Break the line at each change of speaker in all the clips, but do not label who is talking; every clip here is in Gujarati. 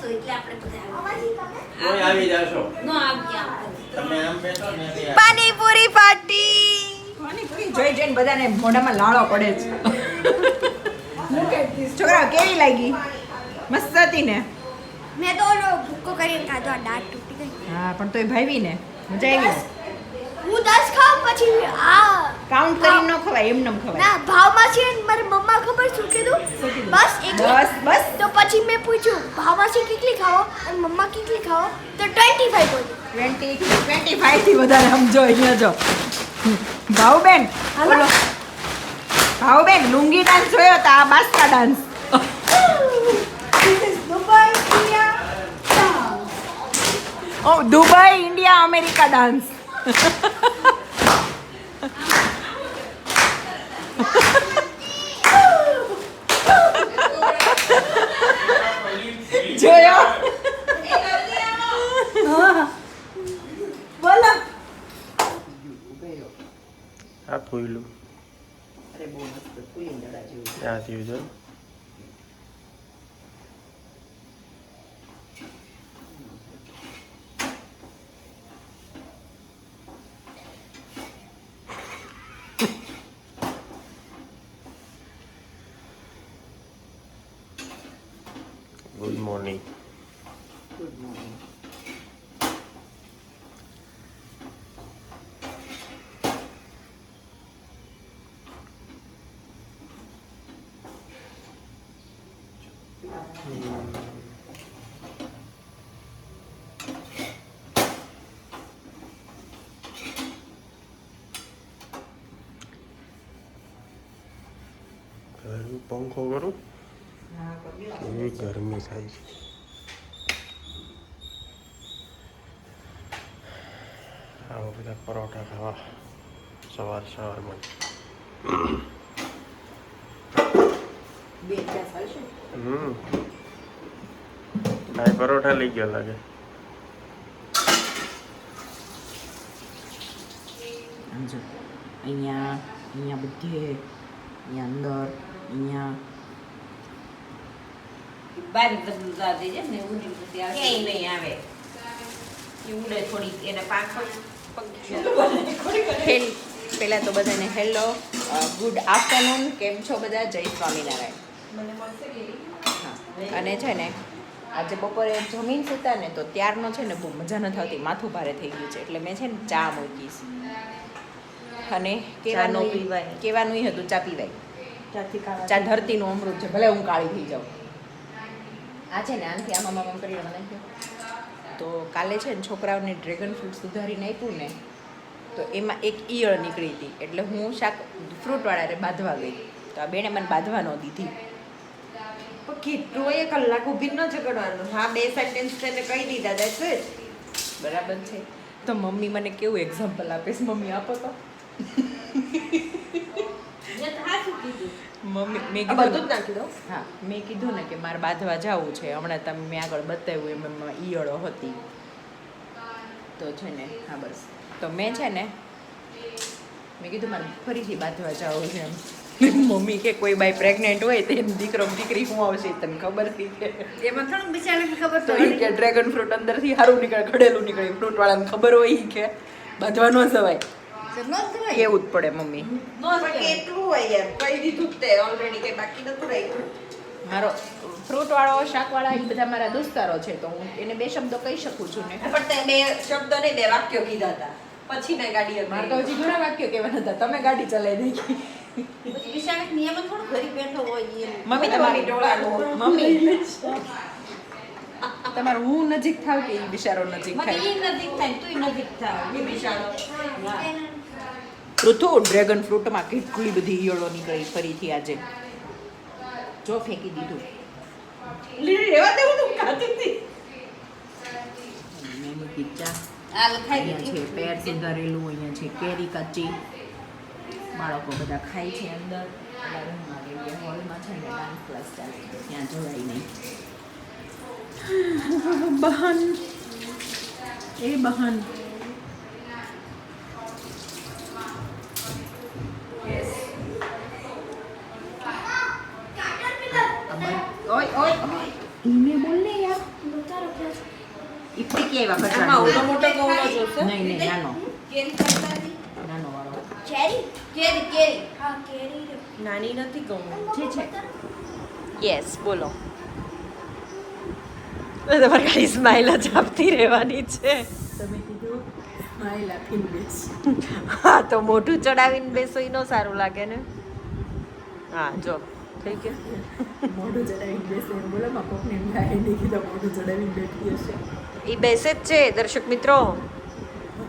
બેસો એટલે આપણે બધા આવી
જાશો.
નો આવી
તમે આમ બેસો ને
પાણીપુરી પાર્ટી. પાણીપુરી જોઈ જોઈને બધાને મોઢામાં લાળો પડે છે. છોકરા કેવી લાગી? મસ્ત હતી ને?
મેં તો ઓલો ભૂક્કો કરીને ખાધો આ દાંત તૂટી ગઈ.
હા પણ તોય ભાવી ને મજા આવી?
હું દસ ખાઉં પછી આ
કાઉન્ટ કરીને ન ખવાય એમને ખવાય.
ના ભાવમાં છે મારી મમ્મા ખબર શું કીધું? બસ
બસ બસ.
તો પછી મેં પૂછ્યું ભાવમાં છે કેટલી ખાવો અને મમ્મા કેટલી ખાવો તો ટ્વેન્ટી ફાઈવ બોલી.
ટ્વેન્ટી ટ્વેન્ટી ફાઈવથી વધારે સમજો અહીંયા જો. ભાવબેન બોલો. ભાવબેન લુંગી ડાન્સ જોયો તો આ બાસ્કા dance Dubai India America dance જોયો? બોલો.
આ ફૂયલું
અરે બહુ મસ્ત ફૂલી જેવું
થયું જો ગુડ મોર્નિંગ
ગુડ મોર્નિંગ
પંખો કરું એવી ગરમી થાય છે. આવા બધા પરોઠા ખાવા સવાર સવારમાં.
બે
હમ. ભાઈ પરોઠા લઈ ગયો લાગે.
અહીંયા અહીંયા બધે અહીંયા અંદર. અહીંયા.
બારી બદલતા છે ને ઉડી ઉડી આવે ક્યાંય નહીં આવે. એ ઉડે થોડીક એને પાંખો.
હેલ પહેલાં તો બધાને હેલો ગુડ આફ્ટરનૂન કેમ છો બધા? જય સ્વામિનારાયણ. હા અને છે ને આજે બપોરે જમીન સૂતા ને તો ત્યારનો છે ને બહુ મજા નથી આવતી માથું ભારે થઈ ગયું છે એટલે મેં છે ને ચા મૂકીશ. અને કેવાનું કેવાનું હતું? ચા પીવાય. ચા ધરતીનું અમૃત છે ભલે હું કાળી થઈ જાઉં. આ છે ને આનાથી આમાં આમાં કરીને મને તો કાલે છે ને છોકરાઓને ડ્રેગન ફ્રૂટ સુધારીને આપ્યું ને તો એમાં એક ઈયળ નીકળી હતી એટલે હું શાક ફ્રૂટવાળાને બાંધવા ગઈ. તો આ બેને મને બાંધવા ન દીધી.
કેટલો એ કલાક ઊભી ન ઝઘડવાનું હા બે સેન્ટેન્સ તેને કહી દીધા that's છે
બરાબર છે. તો મમ્મી મને કેવું એક્ઝામ્પલ આપીશ મમ્મી આપો તો. મેં કીધું
નાખી
હા મેં કીધું ને કે મારે બાંધવા જવું છે. હમણાં તમે મેં આગળ બતાવ્યું એમ ઈયળો હતી. તો છે ને હા બસ. તો મેં છે ને મેં કીધું મારે ફરીથી બાંધવા જવું છે એમ. મમ્મી કે કોઈ બાઈ પ્રેગ્નેન્ટ હોય તે દીકરો દીકરી હું આવશે તને ખબર હતી કે?
એમાં થોડું બિચારાને ખબર
તો કે ડ્રેગન ફ્રૂટ અંદરથી સારું નીકળે ઘડેલું નીકળે. ફ્રૂટ વાળાને ખબર હોય કે બાંધવા ન જવાય કેવું જ પડે મમ્મી.
કેટલું હોય યાર કહી દીધું જ તે ઓલરેડી કે બાકી નતું રાખ્યું.
મારો ફ્રૂટ વાળો શાક વાળા એ બધા મારા દોસ્તારો છે તો હું એને બે શબ્દો કહી શકું છું ને.
પણ તે બે શબ્દો નહીં બે વાક્યો કીધા હતા. પછી મેં ગાડી
મારે તો હજી ઘણા વાક્યો કહેવાના હતા. તમે ગાડી ચલાવી નાખી.
વિશાળ નિયમ થોડું બેઠો હોય
મમ્મી તમારી મમ્મી તમારું હું નજીક થાવ કે એ બિચારો નજીક થાય?
નજીક થાય તું નજીક થાવ.
બિચારો
પૃથુ ડ્રેગન ફ્રૂટમાં કેટલી બધી ઈયળો નીકળી ફરીથી આજે? જો ફેંકી દીધું.
લીલી દેવું તું ખાતી હતી.
અહીંયા છે પેર સુધારેલું અહીંયા છે કેરી કાચી બાળકો બધા ખાય છે અંદર. રૂમમાં હોલમાં છે ને ડાન્સ ક્લાસ ચાલે છે. ત્યાં જવાય નહીં. બહન. એ બહન. ધીમે બોલ ને યાર. ઈ ફીકી આવ્યા
આમાં ઓલો મોટો ગૌનો જોશે?
નહીં નહીં નાનો.
કેરી ખાતા
નાનો વાળો
ચેરી
કેરી કેરી
હા કેરી
નાની નથી ગૌ.
છે છે. યસ બોલો. તમારે ખાલી સ્માઇલ જ આપતી રહેવાની છે. તમે કીધું સ્માઇલ આપીને બેસ. હા તો મોઢું ચડાવીને બેસો ઈ નો સારું લાગે ને? હા જો થઈ ગયું.
મોઢું ચડાવીને બેસે. એમ બોલો માં કોકને એમ થાય નહીં કીધા મોઢું ચડાવીને બેઠી હશે.
એ બેસે જ છે દર્શક મિત્રો.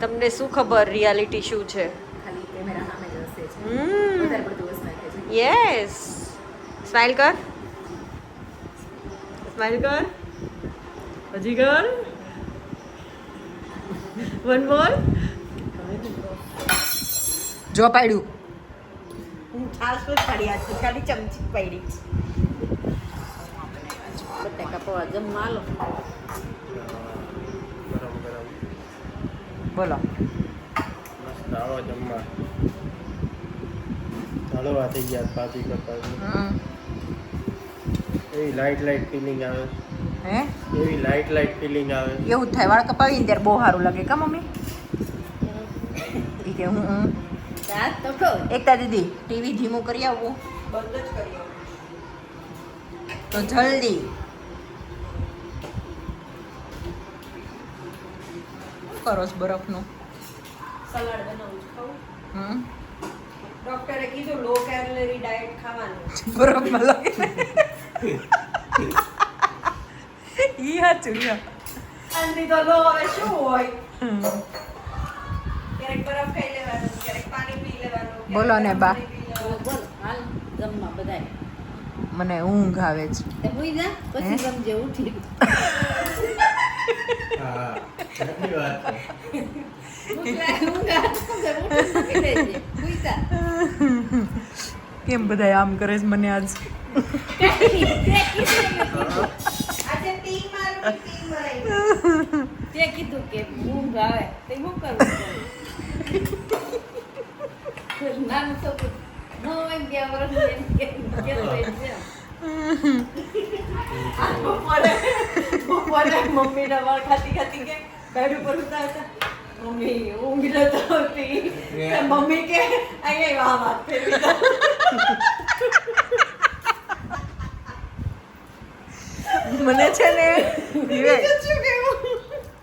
તમને શું ખબર રિયાલિટી શું છે?
ખાલી કેમેરા સામે જ હશે છે.
હમ.
વધારે પડતું નાખે છે.
યસ સ્માઇલ કર. સ્માઇલ કર. હજી કર. વન મોર જો પાડ્યું. હું છાસ જ પાડી આ છે ખાલી ચમચી પાડી.
બટાકા પૌવા જમવા લો
બોલો.
મસ્ત આવો જમવા. હળવા થઈ ગયા પાતી કરતા એવી લાઇટ લાઇટ ફિલિંગ આવે.
હે?
એવી લાઇટ લાઇટ ફિલિંગ આવે.
એવું જ થાય વાળ કપાવીને ત્યારે બહુ સારું લાગે કા મમ્મી? ઈ કે હું હું. એકતા દીદી ટીવી ધીમું કરી આવવું
બંધ જ કરી
તો જલ્દી. કરો છો બરફનું?
સલાડ બનાવું છું
હમ?
ડોક્ટરે કીધું લો કેલરી ડાયટ ખાવાનું.
બરફમાં લાગે ઈ હાચું લ્યો.
આનાથી તો લો હવે શું હોય? ક્યારેક બરફ ખાઈ લેવાનું ક્યારેક પાણી પી લેવાનું
બોલો ને બા.
બોલ હાલ જમવા બધાય.
મને ઊંઘ આવે છે.
પછી સમજે ઉઠી.
હા સાચી વાત છે
કેમ બધા આમ કરે છે મને આજ
આજે ટી મારું ટી મરાઈ
તે કીધું કે ઊંઘ આવે તે શું કરવું નાનું છોકરું નવ અગિયાર વર્ષનું એમ કે- કેવું હોય છે.
બપોરે મમ્મીના વાળ ખાતી ખાતી કે બેડ ઉપર ઉતા હતા. મમ્મી ઊંઘ નતો આવતી. મમ્મી કે અહીંયા વાહ વાત ફેરવી
મને છે ને વિવેક,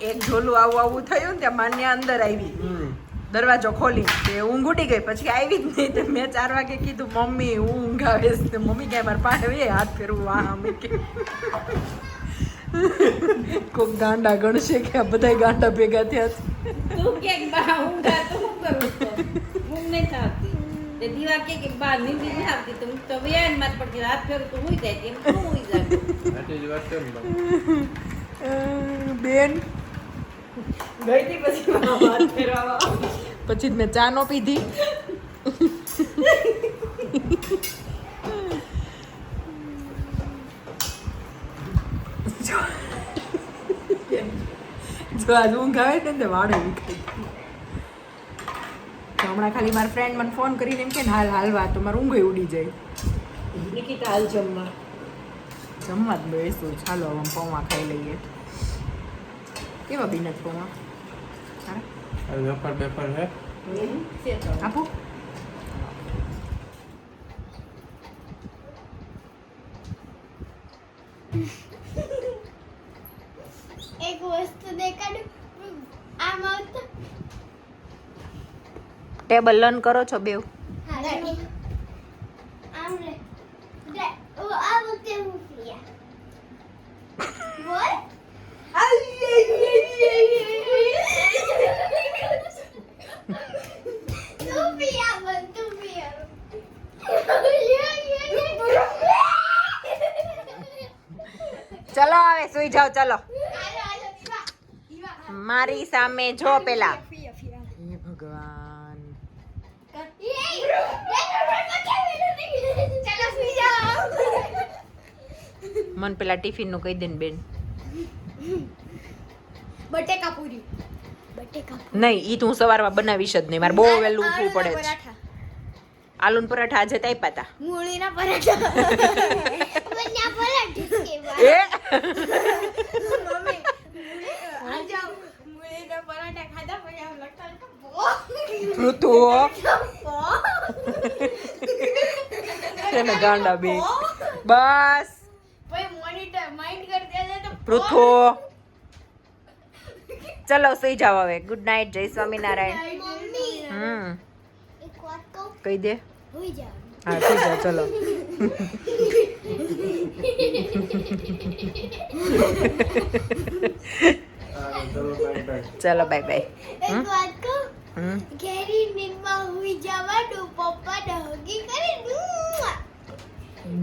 એક ઢોલું આવું આવું થયું ને ત્યાં માન્યા અંદર આવી. દરવાજો ખોલી તે ઊંઘ ઉડી ગઈ. પછી આવી જ નહીં તે મેં ચાર વાગે કીધું મમ્મી ઊંઘ આવે છે. મમ્મી ક્યાંય મારે પાસે હાથ ફેરવું વાહ અમે કે. કોક ગાંડા ગણશે કે આ બધા ગાંડા ભેગા થયા છે.
તું કે બા હું ગા તો હું કરું હું નહીં થતી. તે દીવા કે કે બા નીંદ નહીં આવતી તો હું તો વ્યાનમાં પડતી. રાત ફેર તો હુઈ જાય એમ શું હુઈ જાય.
જ વાત ને બા.
બેન?
ગઈ હતી પછી મારા વાત ફેરવા
પછી જ મેં ચા નો પીધી જો જો આજ ઊંઘ આવે ને તે વાળે તો હમણાં ખાલી મારા ફ્રેન્ડ મને ફોન કરીને એમ કે ને હાલ હાલવા તો મારું ઊંઘ ઉડી જાય.
નિકિતા હાલ જમવા.
જમવા જ બેસું. ચાલો હવે પૌવા ખાઈ લઈએ. કેવા બીનત પૌવા? આપું. ટેબલ લર્ન કરો છો બેવ
હા રે. આમ રે રે ઓ આ વખતે હું પ્રિયા બોલ તું પ્રિયા બોલ તું પ્રિયા
ચલો હવે સુઈ જાઓ ચલો
હાલો હાલો ઈવા ઈવા
મારી સામે જો પેલા
પ્રિયા પ્રિયા
હે ભગવાન. મન પેલા ટિફિનનું કહી દે ને બેન.
બટેકા પૂરી.
નહીં ઈ તો સવારમાં બનાવીશ જ નહીં. મારે બહુ વહેલું ઉઠવું પડે છે
પરાઠા.
આલુન પરાઠા આજે તો આપ્યા હતા
મૂળીના પરાઠા બન્યા પરાઠા
એ
મમ્મી
પૃથુ છે ને ગાંડા બે. બસ.
ભાઈ મોનિટર માઇન્ડ કરતી હશે તો
પૃથુ ચલો સુઈ જાવ હવે. ગુડ નાઇટ જય સ્વામિનારાયણ. હમ.
કહું?
દે. હા સુઈ જાવ ચલો.
ચલો બાય બાય
ઘેરી નીંદમાં હોઈ જવાનું કરી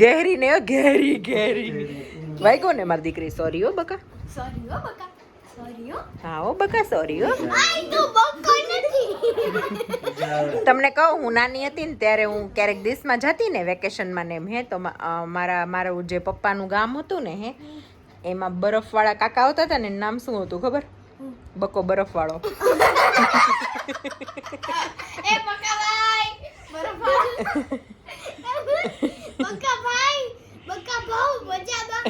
ગહેરી ને ઘેરી ઘેરી. વાગ્યો ને મારી દીકરી? સોરી હો બકા.
સોરી હો બકા. સોરી હો.
હા હો બકા સોરી હો.
આઈ તો બકો નથી.
તમને કહું હું નાની હતી ને ત્યારે હું ક્યારેક દેશમાં જતી ને વેકેશનમાં ને એમ હે તો મારા મારું જે પપ્પાનું ગામ હતું ને હે એમાં બરફવાળા કાકા આવતા હતા ને નામ શું હતું ખબર? બકો બરફવાળો.
એ બકા ભાઈ બરોબર બકા ભાઈ બકા બહુ મજામાં